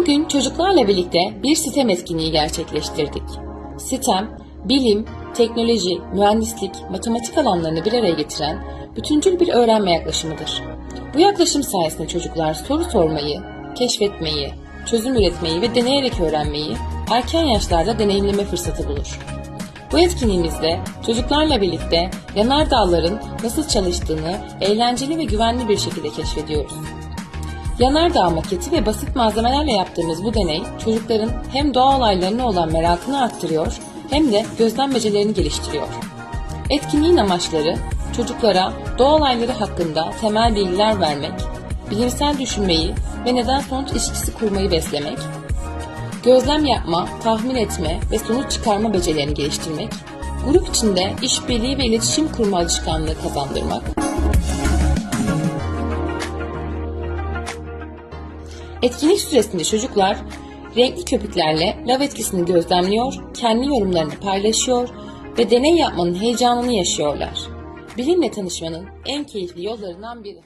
Bugün çocuklarla birlikte bir sitem etkinliği gerçekleştirdik. Sitem, bilim, teknoloji, mühendislik, matematik alanlarını bir araya getiren bütüncül bir öğrenme yaklaşımıdır. Bu yaklaşım sayesinde çocuklar soru sormayı, keşfetmeyi, çözüm üretmeyi ve deneyerek öğrenmeyi erken yaşlarda deneyimleme fırsatı bulur. Bu etkinliğimizde çocuklarla birlikte yanardağların nasıl çalıştığını eğlenceli ve güvenli bir şekilde keşfediyoruz. Yanardağ maketi ve basit malzemelerle yaptığımız bu deney çocukların hem doğa olaylarına olan merakını arttırıyor hem de gözlem becerilerini geliştiriyor. Etkinliğin amaçları çocuklara doğa olayları hakkında temel bilgiler vermek, bilimsel düşünmeyi ve neden sonuç ilişkisi kurmayı beslemek, gözlem yapma, tahmin etme ve sonuç çıkarma becerilerini geliştirmek, grup içinde işbirliği ve iletişim kurma alışkanlığı kazandırmak, Etkinlik süresinde çocuklar renkli köpüklerle lav etkisini gözlemliyor, kendi yorumlarını paylaşıyor ve deney yapmanın heyecanını yaşıyorlar. Bilimle tanışmanın en keyifli yollarından biri.